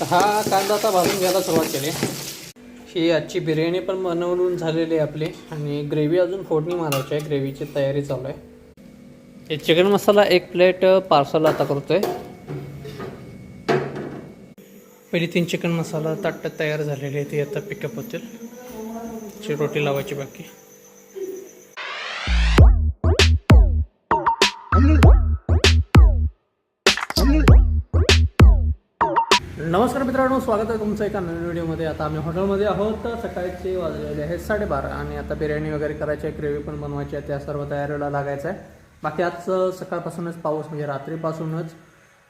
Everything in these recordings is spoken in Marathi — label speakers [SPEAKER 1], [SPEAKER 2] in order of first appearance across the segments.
[SPEAKER 1] हा कांदा आता भाजून घ्यायला सुरुवात केली. ही आजची बिर्याणी पण बनवून झालेली आहे आपली. आणि ग्रेव्ही अजून फोडणी मारायची आहे. ग्रेव्हीची तयारी चालू आहे. हे चिकन मसाला एक प्लेट पार्सल आता करतोय. पहिली तीन चिकन मसाला ताट तयार झालेले आहे. ते आता पिकअप होतील. ची रोटी लावायची बाकी. मित्रांनो स्वागत आहे तुमचं एका नवीन व्हिडिओमध्ये. आता आम्ही हॉटेलमध्ये आहोत. तर सकाळचे वाजलेले आहेत साडेबारा आणि आता बिर्याणी वगैरे करायची आहे ग्रेव्ही पण बनवायची आहे त्या सर्व तयारीला लागायचं आहे. बाकी आज सकाळपासूनच पाऊस म्हणजे रात्रीपासूनच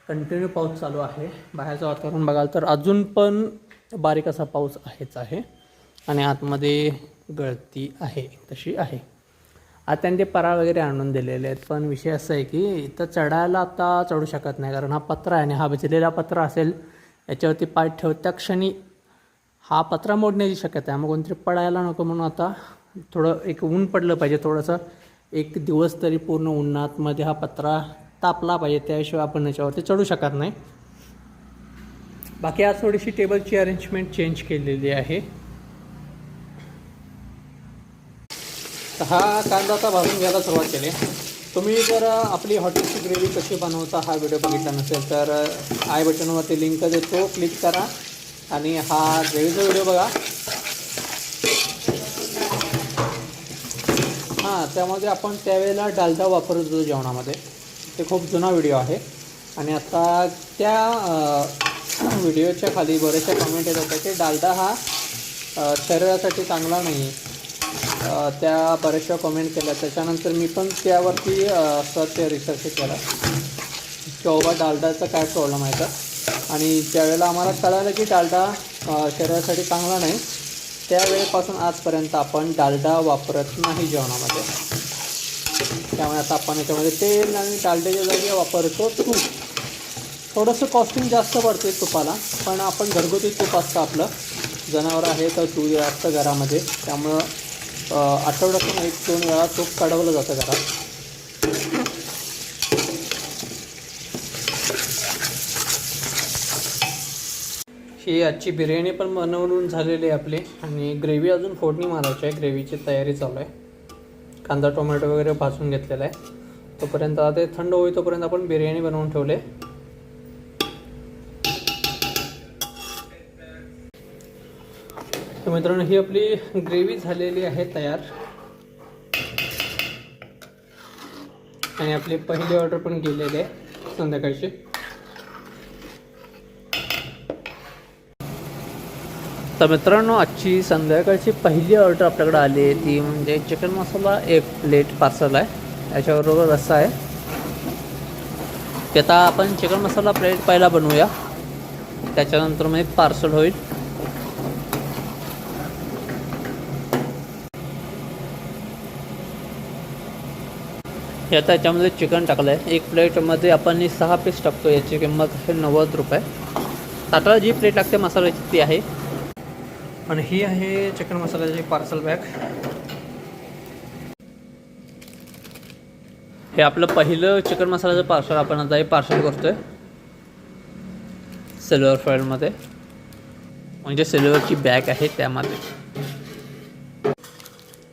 [SPEAKER 1] कंटिन्यू पाऊस चालू आहे. बाहेरचं वातावरण बघाल तर अजून पण बारीक असा पाऊस आहेच आहे. आणि आतमध्ये गळती आहे तशी आहे. आता त्यांनी ते परा वगैरे आणून दिलेले आहेत. पण विषय असा आहे की इथं चढायला आता चढू शकत नाही कारण हा पत्रा आहे आणि हा भिजलेला पत्रा असेल याच्यावरती पाय ठेव त्या क्षणी हा पत्रा मोडण्याची शक्यता आहे. मग कोणतरी पडायला नको म्हणून आता थोडं एक ऊन पडलं पाहिजे थोडंसं एक दिवस तरी पूर्ण उन्हातमध्ये हा पत्रा तापला पाहिजे त्याशिवाय आपण याच्यावरती चढू शकत नाही. बाकी आज थोडीशी टेबलची अरेंजमेंट चेंज केलेली आहे. हा कांदा आता भाजून घ्यायला सुरुवात केली. तुम्ही जर आपली हॉटेलची ग्रेव्ही कशी बनवता हा व्हिडिओ बघितला नसेल तर आय बटनवरती लिंक देतो क्लिक करा आणि हा ग्रेव्हीचा व्हिडिओ बघा. हां त्यामध्ये आपण त्यावेळेला डालडा वापरत होतो जेवणामध्ये. ते खूप जुना व्हिडिओ आहे. आणि आता त्या व्हिडिओच्या खाली बरेचसे कमेंट येत होते की डालडा हा शरीरासाठी चांगला नाही आहे त्या बऱ्याचशा कमेंट केल्या. त्याच्यानंतर मी पण त्यावरती सर्च रिसर्च केला. की बाबा डालडाचा काय प्रॉब्लेम आहे का? आणि ज्यावेळेला आम्हाला कळालं की डालडा शरीरासाठी चांगला नाही त्यावेळेपासून आजपर्यंत आपण डालडा वापरत नाही जेवणामध्ये. त्यामुळे आता आपण याच्यामध्ये तेल आणि डालड्याच्या जागी वापरतो तूप. थोडंसं कॉस्टिंग जास्त पडते तुपाला पण आपण घरगुती तूप असतं आपलं. जनावर आहे तर दूध असतं घरामध्ये. त्यामुळं आठवड्यातून एक दोन वेळा तूप काढवलं जातं घरात. ही आजची बिर्याणी पण बनवून झालेली आहे आपली. आणि ग्रेव्ही अजून फोडणी मारायची आहे. ग्रेव्हीची तयारी चालू आहे. कांदा टोमॅटो वगैरे भाजून घेतलेला आहे. तोपर्यंत आता ते थंड होई तोपर्यंत आपण बिर्याणी बनवून ठेवले तर मित्रांनो ही आपली ग्रेव्ही झालेली आहे तयार. आणि आपली पहिली ऑर्डर पण गेलेली आहे संध्याकाळची. तर मित्रांनो आजची संध्याकाळची पहिली ऑर्डर आपल्याकडे आली आहे. ती म्हणजे चिकन मसाला एक प्लेट पार्सल आहे. याच्याबरोबर रस्सा आहे. ते आता आपण चिकन मसाला प्लेट पहिला बनवूया. त्याच्यानंतर मग पार्सल होईल. हे आता याच्यामध्ये चिकन टाकलं आहे एक प्लेटमध्ये आपण सहा पीस टाकतो याची किंमत आहे नव्वद रुपये. आता जी प्लेट लागते मसाल्याची ती आहे. आणि ही आहे चिकन मसाल्याची पार्सल बॅग हे आपलं पहिलं चिकन मसाल्याचं पार्सल आपण आता हे पार्सल करतोय. सिल्वर फॉईलमध्ये म्हणजे सिल्वरची बॅग आहे त्यामध्ये.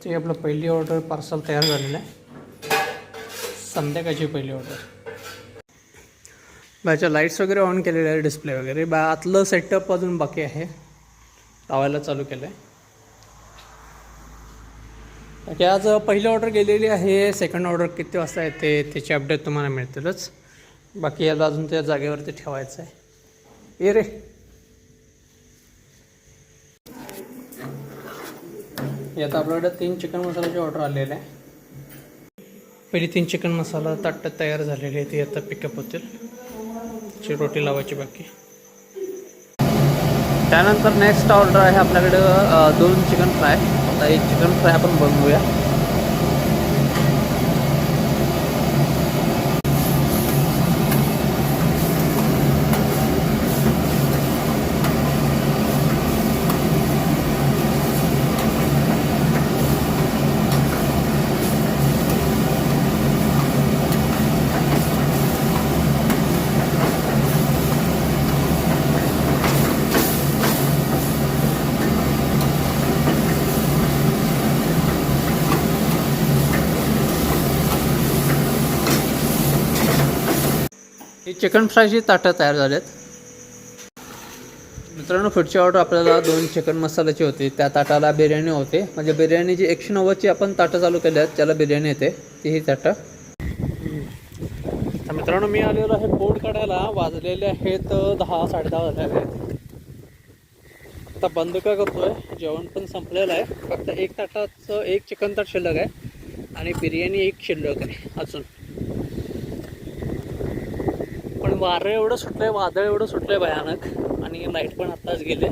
[SPEAKER 1] ते आपलं पहिली ऑर्डर पार्सल तयार झालेलं आहे. संध्याकाळची पहिली ऑर्डर बाच्या लाईट्स वगैरे ऑन केलेले आहे डिस्प्ले वगैरे. बा आतलं सेटअप अजून बाकी आहे. लावायला चालू केलं आहे बाकी आज पहिली ऑर्डर गेलेली आहे. सेकंड ऑर्डर किती वाजता येते त्याची अपडेट तुम्हाला मिळतीलच. बाकी याला अजून त्या जागेवरती ठेवायचं आहे. ये रे. यात आपल्याकडे तीन चिकन मसाल्याची ऑर्डर आलेली आहे. पहिली तीन चिकन मसाला ताट तयार झालेले आहे ते आता पिकअप होतील. ची रोटी लावायची बाकी. त्यानंतर नेक्स्ट ऑर्डर आहे आपल्याकडं दोन चिकन फ्राय. आता एक चिकन फ्राय आपण बनवूया. चिकन फ्रायची ताटं तयार झालेत. मित्रांनो पुढची ऑर्डर आपल्याला दोन चिकन मसाल्याची होती. त्या ताटाला बिर्याणी होते. म्हणजे बिर्याणीची एकशे नव्वदची आपण ताटं चालू केली आहेत त्याला बिर्याणी येते तीही ताटं. तर मित्रांनो मी आलेलो आहे बोर्ड काढायला. वाजलेले आहेत दहा साडेदहा दहा आहेत. आता बंद का करतोय? जेवण पण संपलेलं आहे. फक्त एक ताटाचं एक चिकन ताट शिल्लक आहे आणि बिर्याणी एक शिल्लक आहे अजून. वारं एवढं सुटलंय वादळ एवढं सुटलंय भयानक. आणि लाइट पण आत्ताच गेले.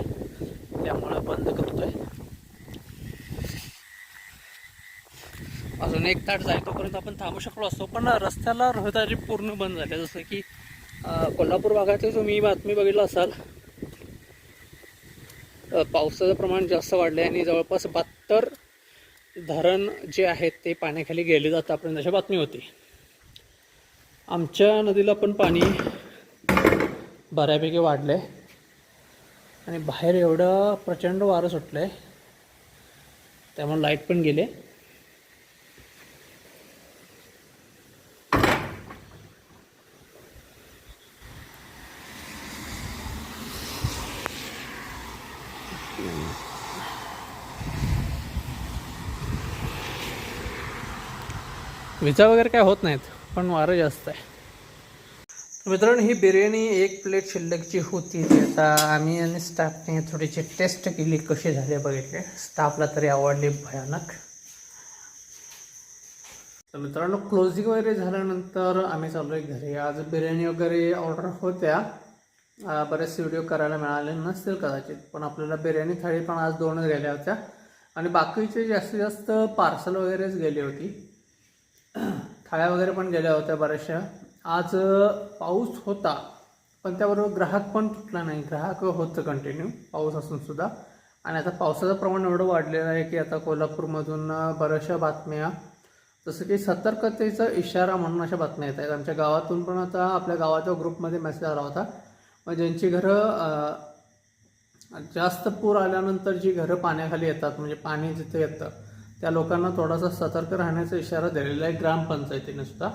[SPEAKER 1] त्यामुळं बंद करतोय. अजून एक ताट जाय तोपर्यंत आपण थांबू शकलो असतो. पण रस्त्याला रहदारी पूर्ण बंद झाली जसं की कोल्हापूर भागातली तुम्ही बातमी बघितलं असाल. पावसाचं प्रमाण जास्त वाढलं आहे आणि जवळपास बहात्तर धरण जे आहेत ते पाण्याखाली गेले जातात आपण अशी बातमी होती. आमच्या नदीला पण पाणी बऱ्यापैकी वाढलं आहे आणि बाहेर एवढं प्रचंड वारं सुटलं आहे त्यामुळे लाइट पण गेले. विजा वगैरे काय होत नाहीत. पण वारं जास्त आहे. मित्रांनो ही बिर्याणी एक प्लेट शिल्लकची होती ती आता आम्ही आणि स्टाफने थोडीशी टेस्ट केली कशी झाली बघितले. स्टाफला तरी आवडली भयानक. तर मित्रांनो क्लोजिंग वगैरे झाल्यानंतर आम्ही चाललो आहे घरी. आज बिर्याणी वगैरे ऑर्डर होत्या. बरेच व्हिडिओ करायला मिळाले नसतील कदाचित पण आपल्याला बिर्याणी थाळी पण आज दोनच गेल्या होत्या. आणि बाकीचे जास्तीत जास्त पार्सल वगैरेच गेली होती. थाळ्या वगैरे पण गेल्या होत्या बऱ्याचशा. आज पाऊस होता पण त्याबरोबर ग्राहक पण तुटला नाही. ग्राहक होतं कंटिन्यू पाऊस असून सुद्धा. आणि आता पावसाचं प्रमाण एवढं वाढलेलं आहे की आता कोल्हापूरमधून बऱ्याचशा बातम्या जसं की सतर्कतेचा इशारा म्हणून अशा बातम्या येत आहेत. आमच्या गावातून पण आता आपल्या गावाच्या ग्रुपमध्ये मेसेज आला होता. मग ज्यांची घरं जास्त पूर आल्यानंतर जी घरं पाण्याखाली येतात म्हणजे पाणी जिथे येतं त्या लोकांना थोडासा सतर्क राहण्याचा इशारा दिलेला आहे ग्रामपंचायतीने सुद्धा.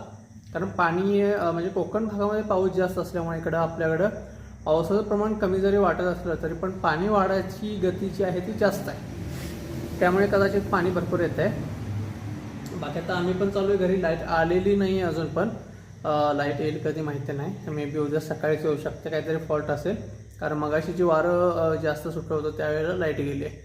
[SPEAKER 1] कारण पाणी म्हणजे कोकण भागामध्ये पाऊस जास्त असल्यामुळे इकडं आपल्याकडं पावसाचं प्रमाण कमी जरी वाटत असलं तरी पण पाणी वाढायची गती जी आहे ती जास्त आहे. त्यामुळे कदाचित पाणी भरपूर येत आहे. बाकी आता आम्ही पण चालू आहे घरी. लाइट आलेली नाही अजून पण. लाइट येईल कधी माहिती नाही. मे बी उद्या सकाळीच येऊ शकते. काहीतरी फॉल्ट असेल. कारण मगाशी जी वारं जास्त सुटलं होतं त्यावेळेला लाइट गेली आहे.